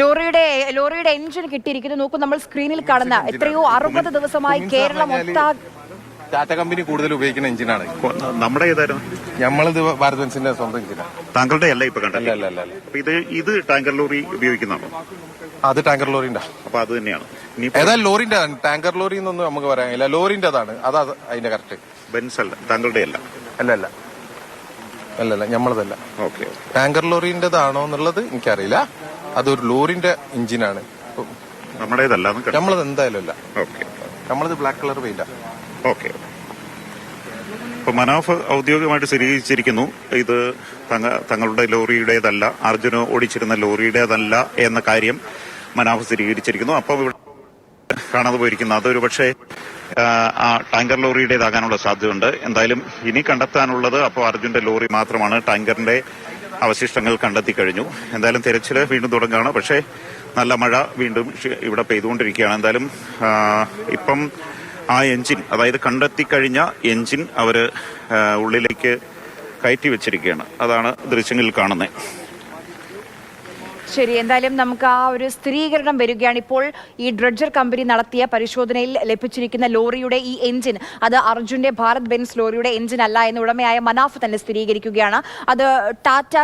ലോറിയുടെ ലോറിയുടെ എൻജിൻ കിട്ടിയിരിക്കുന്നു. നോക്കൂ നമ്മൾ സ്ക്രീനിൽ കാണുന്ന എത്രയോ അറുപത് ദിവസമായി കേരളം ഒട്ടാ ടാറ്റ കമ്പനി കൂടുതൽ ഉപയോഗിക്കുന്ന എഞ്ചിനാണ് നമ്മുടെ ഏതായിരുന്നു? നമ്മളിത് ഭാരത് ബെൻസിന്റെ സ്വന്തം എഞ്ചിനാണ് താങ്കളുടെ അല്ല ഇപ്പൊ കണ്ടല്ല അല്ല അല്ല. അപ്പൊ ഇത് ഇത് ടാങ്കർ ലോറി ഉപയോഗിക്കുന്നതാണോ? അത് ടാങ്കർ ലോറിന്റെ. അപ്പൊ അത് തന്നെയാണ്. ഏതായാലും ലോറിന്റെ ടാങ്കർ ലോറി എന്നൊന്നും നമുക്ക് പറയാൻ കഴിയില്ല. ലോറിന്റെ അതാണ്. അതാ അതിന്റെ കറക്റ്റ് ബെൻസ് അല്ല താങ്കളുടെ അല്ല. അല്ല അല്ല. അല്ല അല്ല നമ്മളതല്ല ഓക്കെ. ടാങ്കർ ലോറിന്റേതാണോ എന്നുള്ളത് എനിക്കറിയില്ല. അതൊരു ലോറിന്റെ എഞ്ചിനാണ്. നമ്മുടേതല്ല നമ്മളത് എന്തായാലും അല്ല. നമ്മളത് ബ്ലാക്ക് കളർ പെയിന്റാ. ഓക്കെ ഇപ്പൊ മനാഫ് ഔദ്യോഗികമായിട്ട് സ്ഥിരീകരിച്ചിരിക്കുന്നു. ഇത് തങ്ങളുടെ ലോറിയുടേതല്ല അർജുന ഓടിച്ചിരുന്ന ലോറിയുടേതല്ല എന്ന കാര്യം മനാഫ് സ്ഥിരീകരിച്ചിരിക്കുന്നു. അപ്പോൾ ഇവിടെ കാണാതെ പോയിരിക്കുന്നു. അതൊരു പക്ഷേ ആ ടാങ്കർ ലോറിയുടേതാകാനുള്ള സാധ്യതയുണ്ട്. എന്തായാലും ഇനി കണ്ടെത്താനുള്ളത് അപ്പോൾ അർജുന്റെ ലോറി മാത്രമാണ്. ടാങ്കറിന്റെ അവശിഷ്ടങ്ങൾ കണ്ടെത്തി കഴിഞ്ഞു. എന്തായാലും തിരച്ചിൽ വീണ്ടും തുടങ്ങുകയാണ്. പക്ഷേ നല്ല മഴ വീണ്ടും ഇവിടെ പെയ്തുകൊണ്ടിരിക്കുകയാണ്. എന്തായാലും ഇപ്പം ആ എഞ്ചിൻ അതായത് കണ്ടെത്തി കഴിഞ്ഞ എഞ്ചിൻ അവർ ഉള്ളിലേക്ക് കയറ്റി വെച്ചിരിക്കുകയാണ്. അതാണ് ദൃശ്യങ്ങളിൽ കാണുന്നത്. ശരി എന്തായാലും നമുക്ക് ആ ഒരു സ്ഥിരീകരണം വരികയാണ്. ഇപ്പോൾ ഈ ഡ്രഡ്ജർ കമ്പനി നടത്തിയ പരിശോധനയിൽ ലഭിച്ചിരിക്കുന്ന ലോറിയുടെ ഈ എഞ്ചിൻ അത് അർജുന്റെ ഭാരത് ബെൻസ് ലോറിയുടെ എഞ്ചിൻ അല്ല എന്ന് ഉടമയായ മനാഫ് തന്നെ സ്ഥിരീകരിക്കുകയാണ്. അത് ടാറ്റ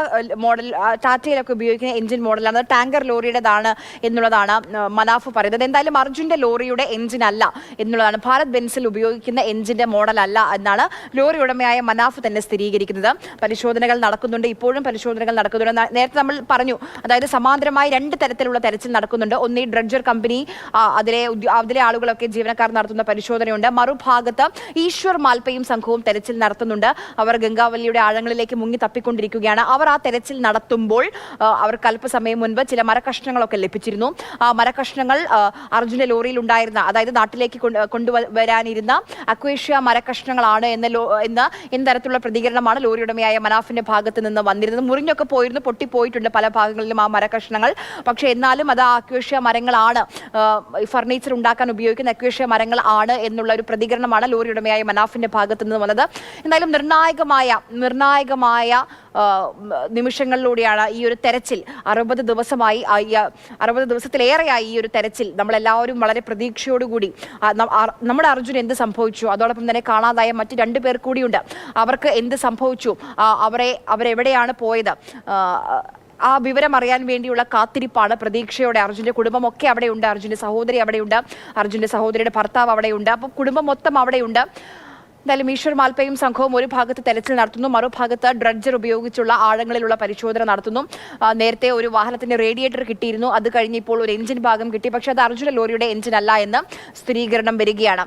മോഡൽ ടാറ്റയിലൊക്കെ ഉപയോഗിക്കുന്ന എഞ്ചിൻ മോഡലാണ്. ടാങ്കർ ലോറിയുടേതാണ് എന്നുള്ളതാണ് മനാഫ് പറയുന്നത്. എന്തായാലും അർജുന്റെ ലോറിയുടെ എഞ്ചിൻ അല്ല എന്നുള്ളതാണ് ഭാരത് ബെൻസിൽ ഉപയോഗിക്കുന്ന എഞ്ചിന്റെ മോഡൽ അല്ല എന്നാണ് ലോറി ഉടമയായ മനാഫ് തന്നെ സ്ഥിരീകരിക്കുന്നത്. പരിശോധനകൾ നടക്കുന്നുണ്ട് ഇപ്പോഴും പരിശോധനകൾ നടക്കുന്നുണ്ട്. നേരത്തെ നമ്മൾ പറഞ്ഞു അതായത് സമാന്തരമായി രണ്ട് തരത്തിലുള്ള തെരച്ചിൽ നടക്കുന്നുണ്ട്. ഒന്ന് ഈ ഡ്രഡ്ജർ കമ്പനി അതിലെ അതിലെ ആളുകളൊക്കെ ജീവനക്കാർ നടത്തുന്ന പരിശോധനയുണ്ട്. മറുഭാഗത്ത് ഈശ്വർ മാൽപ്പയും സംഘവും തെരച്ചിൽ നടത്തുന്നുണ്ട്. അവർ ഗംഗാവല്ലിയുടെ ആഴങ്ങളിലേക്ക് മുങ്ങി തപ്പിക്കൊണ്ടിരിക്കുകയാണ്. അവർ ആ തെരച്ചിൽ നടത്തുമ്പോൾ അവർക്ക് അല്പസമയം മുൻപ് ചില മരകഷ്ണങ്ങളൊക്കെ ലഭിച്ചിരുന്നു. ആ മരകഷ്ണങ്ങൾ അർജുന ലോറിയിൽ ഉണ്ടായിരുന്ന അതായത് നാട്ടിലേക്ക് കൊണ്ട് കൊണ്ടുവരാനിരുന്ന അക്വേഷ്യ മരകഷ്ണങ്ങളാണ് എന്ന ലോ എന്ന എന്ന തരത്തിലുള്ള പ്രതികരണമാണ് ലോറി മനാഫിന്റെ ഭാഗത്ത് നിന്ന് വന്നിരുന്നത്. മുറിഞ്ഞൊക്കെ പോയിരുന്നു പൊട്ടിപ്പോയിട്ടുണ്ട് പല ഭാഗങ്ങളിലും ആ മരക്കഷ്ണങ്ങൾ. പക്ഷെ എന്നാലും അത് അക്വേഷ്യ മരങ്ങളാണ്. ഫർണിച്ചർ ഉണ്ടാക്കാൻ ഉപയോഗിക്കുന്ന അക്വേഷ്യ മരങ്ങൾ ആണ് എന്നുള്ള ഒരു പ്രതികരണമാണ് ലോറി ഉടമയായ മനാഫിന്റെ ഭാഗത്തു നിന്ന് വന്നത്. എന്തായാലും നിർണായകമായ നിർണായകമായ നിമിഷങ്ങളിലൂടെയാണ് ഈ ഒരു തെരച്ചിൽ അറുപത് ദിവസമായി അറുപത് ദിവസത്തിലേറെയായി ഈ ഒരു തെരച്ചിൽ. നമ്മളെല്ലാവരും വളരെ പ്രതീക്ഷയോടുകൂടി നമ്മുടെ അർജുൻ എന്ത് സംഭവിച്ചു? അതോടൊപ്പം തന്നെ കാണാതായ മറ്റു രണ്ടു പേർ കൂടിയുണ്ട്. അവർക്ക് എന്ത് സംഭവിച്ചു? അവരെ അവരെവിടെയാണ് പോയത്? ആ, വിവരം അറിയാൻ വേണ്ടിയുള്ള കാത്തിരിപ്പാണ് പ്രതീക്ഷയോടെ അർജുന്റെ കുടുംബമൊക്കെ അവിടെയുണ്ട്. അർജുന്റെ സഹോദരി അവിടെയുണ്ട്. അർജുന്റെ സഹോദരിയുടെ ഭർത്താവ് അവിടെയുണ്ട്. അപ്പം കുടുംബം മൊത്തം അവിടെയുണ്ട്. എന്തായാലും ഈശ്വർ മാൽപ്പയും സംഘവും ഒരു ഭാഗത്ത് തെരച്ചിൽ നടത്തുന്നു. മറുഭാഗത്ത് ഡ്രഡ്ജർ ഉപയോഗിച്ചുള്ള ആഴങ്ങളിലുള്ള പരിശോധന നടത്തുന്നു. നേരത്തെ ഒരു വാഹനത്തിന്റെ റേഡിയേറ്റർ കിട്ടിയിരുന്നു. അത് കഴിഞ്ഞ് ഇപ്പോൾ ഒരു എഞ്ചിൻ ഭാഗം കിട്ടി. പക്ഷേ അത് അർജുന ലോറിയുടെ എഞ്ചിൻ അല്ല എന്ന് സ്ഥിരീകരണം വരികയാണ്.